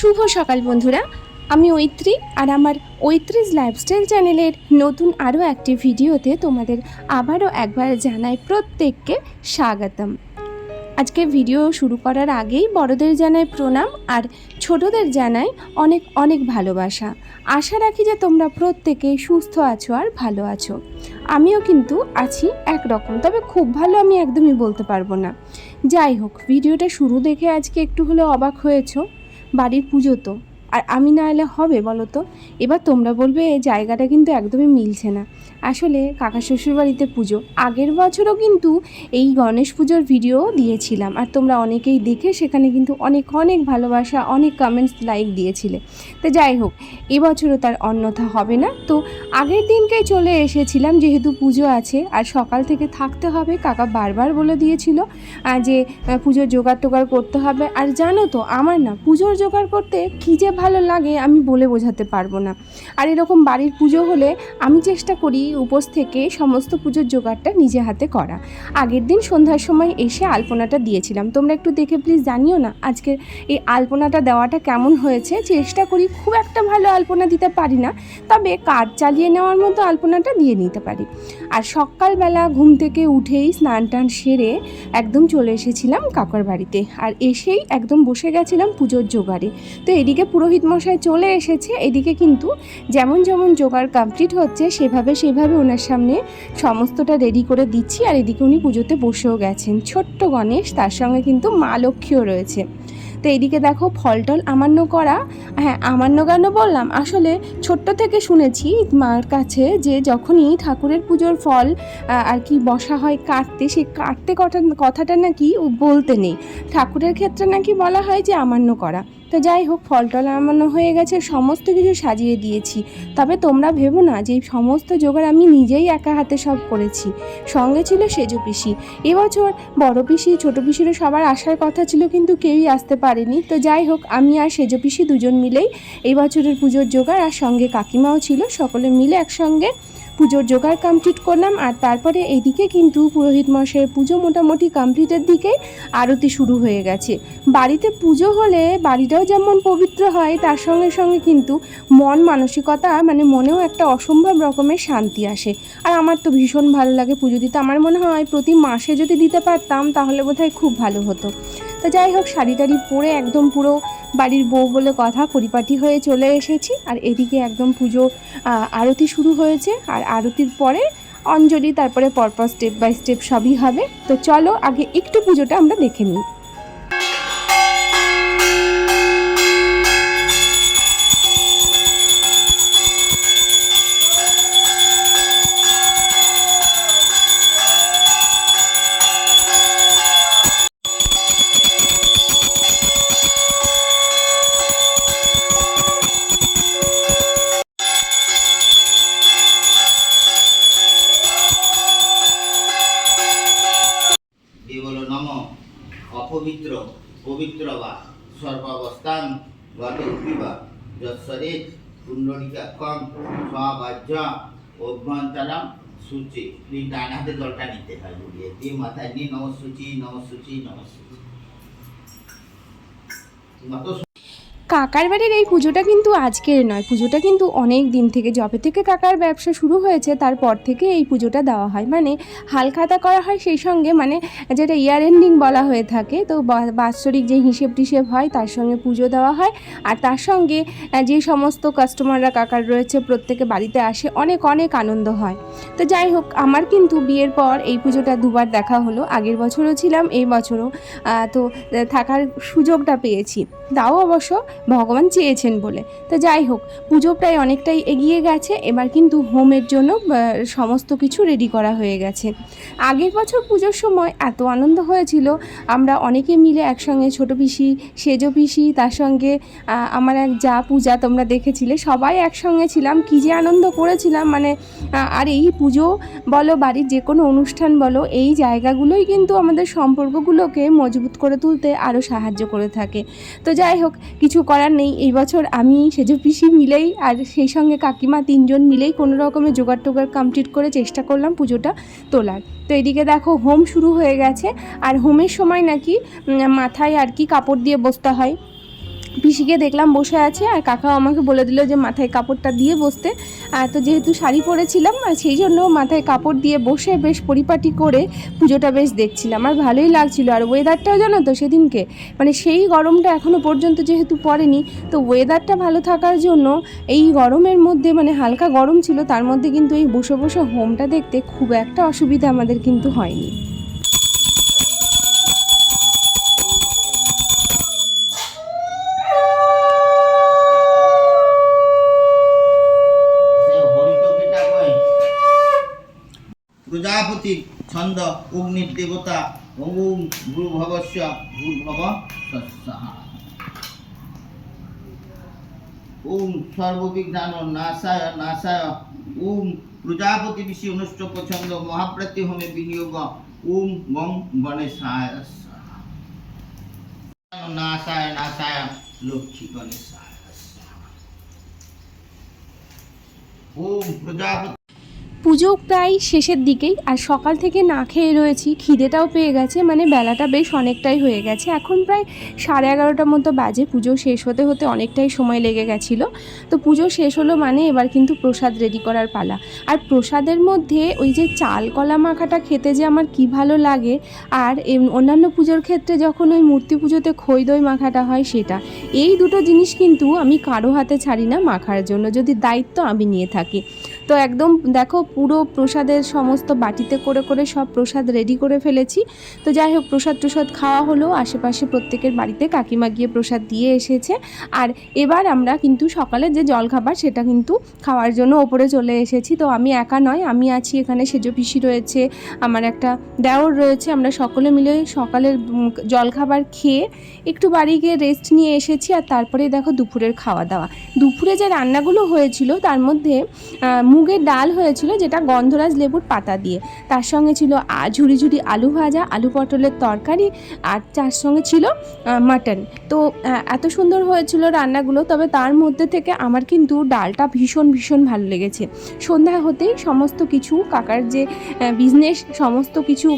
শুভ সকাল বন্ধুরা। আমি ঐত্রী আর আমার ঐত্রিস লাইফস্টাইল চ্যানেলের নতুন আরও একটি ভিডিওতে তোমাদের আবারও একবার জানাই প্রত্যেককে স্বাগতম। আজকে ভিডিও শুরু করার আগেই বড়দের জানাই প্রণাম আর ছোটদের জানাই অনেক অনেক ভালোবাসা। আশা রাখি যে তোমরা প্রত্যেকে সুস্থ আছো আর ভালো আছো। আমিও কিন্তু আছি একরকম, তবে খুব ভালো আমি একদমই বলতে পারব না। যাই হোক, ভিডিওটা শুরু দেখে আজকে একটু হলেও অবাক হয়েছো। বাড়ির পুজো তো। আর আমি না এলে হবে বলো তো? এবার তোমরা বলবে এই জায়গাটা কিন্তু একদমই মিলছে না। আসলে কাকা শ্বশুর বাড়িতে পুজো, আগের বছরও কিন্তু এই গণেশ পুজোর ভিডিও দিয়েছিলাম। আর তোমরা অনেকেই দেখে সেখানে কিন্তু অনেক অনেক ভালোবাসা, অনেক কমেন্টস লাইক দিয়েছিলে। তো যাই হোক, এবছরও তার অন্যথা হবে না। তো আগের দিনকেই চলে এসেছিলাম, যেহেতু পুজো আছে, আর সকাল থেকে থাকতে হবে, কাকা বারবার বলে দিয়েছিল যে পুজোর জোগাড় টোগাড় করতে হবে। আর জানো তো, আমার না পুজোর জোগাড় করতে কী যে ভালো লাগে আমি বলে বোঝাতে পারব না। আর এরকম বাড়ির পুজো হলে আমি চেষ্টা করি উপোস থেকে সমস্ত পুজোর জোগাড়টা নিজে হাতে করা। আগের দিন সন্ধ্যার সময় এসে আলপনাটা দিয়েছিলাম। তোমরা একটু দেখে প্লিজ জানিও না আজকের এই আলপনাটা দেওয়াটা কেমন হয়েছে? চেষ্টা করি খুব একটা ভালো আলপনা দিতে পারি না, তবে কাজ চালিয়ে নেওয়ার মতো আলপনাটা দিয়ে নিতে পারি। আর সকালবেলা ঘুম থেকে উঠেই স্নান টান সেরে একদম চলে এসেছিলাম কাকার বাড়িতে। আর এসেই একদম বসে গেছিলাম পুজোর জোগাড়ে। তো এদিকে পুরোহিত মশাই চলে এসেছে, এদিকে কিন্তু যেমন যেমন জোগাড় কমপ্লিট হচ্ছে, সেভাবে সেভাবে ওনার সামনে সমস্তটা রেডি করে দিচ্ছি আর এদিকে উনি পুজোতে বসেও গেছেন। ছোট্ট গণেশ, তার সঙ্গে কিন্তু মা লক্ষ্মীও রয়েছে। তো এদিকে দেখো ফল টল আমান্য করা। হ্যাঁ আমান্য কেন বললাম? আসলে ছোট্ট থেকে শুনেছি মার কাছে যে যখনই ঠাকুরের পুজোর ফল আর কি বসা হয় কাটতে সেই কাটতে কথা, কথাটা নাকি বলতে নেই। ঠাকুরের ক্ষেত্রে নাকি বলা হয় যে আমান্য করা। তো যাই হোক ফল টল আমান্য হয়ে গেছে, সমস্ত কিছু সাজিয়ে দিয়েছি। তবে তোমরা ভেবো না যে সমস্ত জোগাড় আমি নিজেই একা হাতে সব করেছি। সঙ্গে ছিল সেজো পিসি। এবছর বড় পিসি, ছোট পিসিরও সবার আসার কথা ছিল, কিন্তু কেউই আসতে পারেনি। তো যাই হোক, আমি আর সেজো পিসি দুজন মিলেই এই বছরের পুজোর জোগাড় আর সঙ্গে কাকিমাও ছিল, সকলে মিলে একসঙ্গে পুজোর জোগাড় কমপ্লিট করলাম আর তারপরে এইদিকে কিন্তু পুরোহিত মশাইয়ের পুজো মোটামুটি কমপ্লিটের দিকে আরতি শুরু হয়ে গেছে। বাড়িতে পুজো হলে বাড়িটাও যেমন পবিত্র হয়, তার সঙ্গে সঙ্গে কিন্তু মন মানসিকতা মানে মনেও একটা অসম্ভব রকমের শান্তি আসে। আর আমার তো ভীষণ ভালো লাগে পুজো দিতে। আমার মনে হয় প্রতি মাসে যদি দিতে পারতাম তাহলে বোধহয় খুব ভালো হতো। তো যাই হোক শাড়ি টাড়ি পরে একদম পুরো বাড়ির বউ বলে কথা, পরিপাটি হয়ে চলে এসেছি। আর এদিকে একদম পুজো আরতি শুরু হয়েছে। আর আরতির পরে অঞ্জলি, তারপরে পরপর স্টেপ বাই স্টেপ সবই হবে। তো চলো আগে একটু পুজোটা আমরা দেখে নিই। পবিত্র বা সর্বাবস্থান গত উঠিবা। যৎসরে কুণ্ডলিকাক্ষম স্ববাহ্য অভ্যন্তরম সূচি। তুই ডান হাতে জলটা নিতে হয় ঘুরিয়ে দিয়ে মাথায় নিয়ে নমসূচি নমসূচি নমসূচি নত কাকার বাড়ির এই পুজোটা কিন্তু আজকের নয়। পুজোটা কিন্তু অনেক দিন থেকে, যবে থেকে কাকার ব্যবসা শুরু হয়েছে, তারপর থেকে এই পুজোটা দেওয়া হয়। মানে হালখাতা করা হয় সেই সঙ্গে মানে যেটা ইয়ার এন্ডিং বলা হয়ে থাকে, তো বাৎসরিক যে হিসেব টিসেব হয়, তার সঙ্গে পুজো দেওয়া হয়। আর তার সঙ্গে যে সমস্ত কাস্টমাররা কাকার রয়েছে, প্রত্যেকে বাড়িতে আসে, অনেক অনেক আনন্দ হয়। তো যাই হোক, আমার কিন্তু বিয়ের পর এই পুজোটা দুবার দেখা হলো। আগের বছরও ছিলাম, এই বছরও তো থাকার সুযোগটা পেয়েছি। তাও অবশ্য ভগবান চেয়েছেন বলে। তো যাই হোক, পুজো প্রায় অনেকটাই এগিয়ে গেছে। এবার কিন্তু হোমের জন্য সমস্ত কিছু রেডি করা হয়ে গেছে। আগের বছর পুজোর সময় এত আনন্দ হয়েছিল। আমরা অনেকে মিলে একসঙ্গে ছোট পিসি, সেজো পিসি, তার সঙ্গে আমার এক যা পূজা তোমরা দেখেছিলে, সবাই একসঙ্গে ছিলাম। কী যে আনন্দ করেছিলাম মানে আর এই পুজো বলো, বাড়ির যে কোনো অনুষ্ঠান বলো, এই জায়গাগুলোই কিন্তু আমাদের সম্পর্কগুলোকে মজবুত করে তুলতে আরও সাহায্য করে থাকে। তো যাই হোক, কিছু করার নেই। এই বছর আমি, সেজো, পিসি মিলেই আর সেই সঙ্গে কাকিমা তিনজন মিলেই কোনো রকমের জোগাড় টোগাড় কমপ্লিট করে চেষ্টা করলাম পুজোটা তোলার। তো এদিকে দেখো, হোম শুরু হয়ে গেছে। আর হোমের সময় নাকি মাথায় আর কি কাপড় দিয়ে বসতে হয়। পিসিকে দেখলাম বসে আছে আর কাকাও আমাকে বলে দিল যে মাথায় কাপড়টা দিয়ে বসতে। আর তো যেহেতু শাড়ি পরেছিলাম, আর সেই জন্য মাথায় কাপড় দিয়ে বসে বেশ পরিপাটি করে পুজোটা বেশ দেখছিলাম। আর ভালোই লাগছিল। আর ওয়েদারটাও জানো তো সেদিনকে? মানে সেই গরমটা এখনও পর্যন্ত যেহেতু পড়েনি, তো ওয়েদারটা ভালো থাকার জন্য এই গরমের মধ্যে মানে হালকা গরম ছিল, তার মধ্যে কিন্তু এই বসে বসে হোমটা দেখতে খুব একটা অসুবিধা আমাদের কিন্তু হয়নি। প্রজাপতির ছন্দ অগ্নির দেবতা ওম ভূর্ভবস্য ভূর্ভব তস্যাহা ওম সর্ববিজ্ঞান নাশায় নাশায় ওম প্রজাপতি ঋষি অনুষ্ঠ ছন্দ মহাপ্রতি হোমে বিনিয়োগ ওম গং গণেশায় স্বাহা। নাশায় নাশায় লক্ষ্মী গণেশায় স্বাহা। ওম প্রজাপতি পুজো প্রায় শেষের দিকেই, আর সকাল থেকে না খেয়ে রয়েছি, খিদেটাও পেয়ে গেছে মানে বেলাটা বেশ অনেকটাই হয়ে গেছে। এখন প্রায় সাড়ে এগারোটার মতো বাজে, পুজো শেষ হতে হতে অনেকটাই সময় লেগে গেছিল। তো পুজো শেষ হলো মানে এবার কিন্তু প্রসাদ রেডি করার পালা। আর প্রসাদের মধ্যে ওই যে চাল কলা মাখাটা খেতে যে আমার কি ভালো লাগে, আর অন্যান্য পুজোর ক্ষেত্রে যখন ওই মূর্তি পুজোতে খই দই মাখাটা হয় সেটা, এই দুটো জিনিস কিন্তু আমি কারও হাতে ছাড়ি না মাখার জন্য, যদি দায়িত্ব আমি নিয়ে থাকি। তো একদম দেখো পুরো প্রসাদের সমস্ত বাটিতে করে করে সব প্রসাদ রেডি করে ফেলেছি। তো যাই হোক, প্রসাদ প্রসাদ খাওয়া হলো। আশেপাশে প্রত্যেকের বাড়িতে কাকিমা গিয়ে প্রসাদ দিয়ে এসেছে। আর এবার আমরা কিন্তু সকালে যে জলখাবার, সেটা কিন্তু খাওয়ার জন্য ওপরে চলে এসেছি। তো আমি একা নয়, আমি আছি এখানে, সেজো পিসি রয়েছে, আমার একটা দেওর রয়েছে। আমরা সকলে মিলে সকালের জলখাবার খেয়ে একটু বাড়ি গিয়ে রেস্ট নিয়ে এসেছি। আর তারপরে দেখো দুপুরের খাওয়া দাওয়া। দুপুরে যে রান্নাগুলো হয়েছিল, তার মধ্যে মুগের ডাল হয়েছিল যেটা গন্ধরাজ লেবুর পাতা দিয়ে। তার সঙ্গে ছিল ঝুড়ি ঝুড়ি আলু ভাজা, আলু পটলের তরকারি, আর তার সঙ্গে ছিল মাটন। তো এত সুন্দর হয়েছিল রান্নাগুলো, তবে তার মধ্যে থেকে আমার কিন্তু ডালটা ভীষণ ভীষণ ভালো লেগেছে। সন্ধ্যা হতেই সমস্ত কিছু, কাকার যে বিজনেস সমস্ত কিছু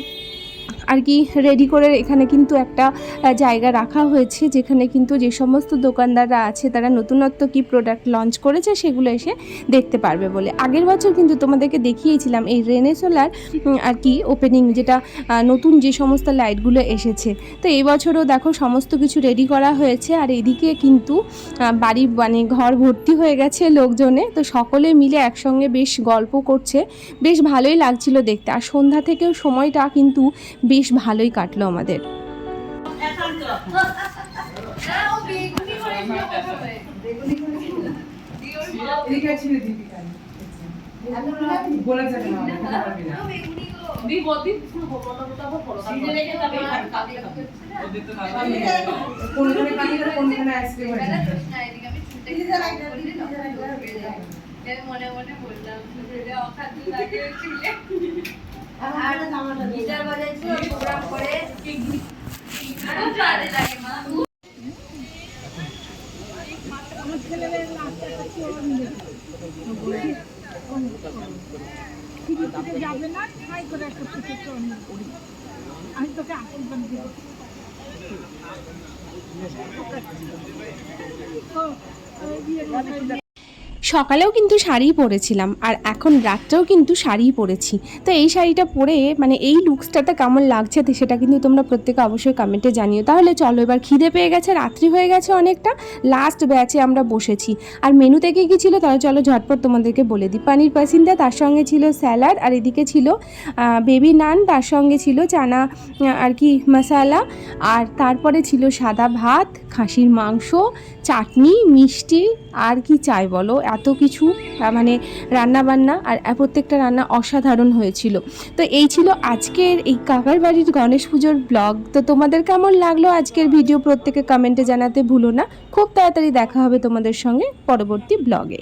আর কি রেডি করে এখানে কিন্তু একটা জায়গা রাখা হয়েছে, যেখানে কিন্তু যে সমস্ত দোকানদাররা আছে, তারা নতুনত্ব কি প্রোডাক্ট লঞ্চ করেছে, সেগুলো এসে দেখতে পারবে বলে। আগের বছর কিন্তু তোমাদেরকে দেখিয়েছিলাম এই রেনে সোলার আর কি ওপেনিং যেটা নতুন যে সমস্ত লাইটগুলো এসেছে। তো এই বছরও দেখো সমস্ত কিছু রেডি করা হয়েছে, আর এদিকে কিন্তু বাড়ি মানে ঘর ভর্তি হয়ে গেছে লোকজনে, তো সকলে মিলে একসঙ্গে বেশ গল্প করছে। বেশ ভালোই লাগছিল দেখতে। আর সন্ধ্যা থেকেও সময়টা কিন্তু বেশ ভালোই কাটলো আমাদের। মনে মনে বললাম যাবে না ট্রাই করে একটা করি আমি তোকে আপন করে দিব সকালেও কিন্তু শাড়ি পরেছিলাম, আর এখন রাত্রেও কিন্তু শাড়ি পরেছি। তো এই শাড়িটা পরে মানে এই লুকসটাতে কেমন লাগছে সেটা কিন্তু তোমরা প্রত্যেকে অবশ্যই কমেন্টে জানিও। তাহলে চলো এবার খিদে পেয়ে গেছে, রাত্রি হয়ে গেছে অনেকটা লাস্ট ব্যাচে আমরা বসেছি। আর মেনু থেকে কী ছিল তাহলে চলো ঝটপট তোমাদেরকে বলে দিই। পানির পাসিন্দা তার সঙ্গে ছিল স্যালাড, আর এদিকে ছিল বেবি নান তার সঙ্গে ছিল চানা আর কি মশালা, আর তারপরে ছিল সাদা ভাত, খাসির মাংস, চাটনি, মিষ্টি, আর কি চাই বলো? এত কিছু মানে রান্না বান্না আর প্রত্যেকটা রান্না অসাধারণ হয়েছিল। তো এই ছিল আজকের এই কাকার বাড়ির গণেশ পুজোর ব্লগ। তো তোমাদের কেমন লাগল আজকের ভিডিও প্রত্যেকে কমেন্টে জানাতে ভুলো না। খুব তাড়াতাড়ি দেখা হবে তোমাদের সঙ্গে পরবর্তী ব্লগে।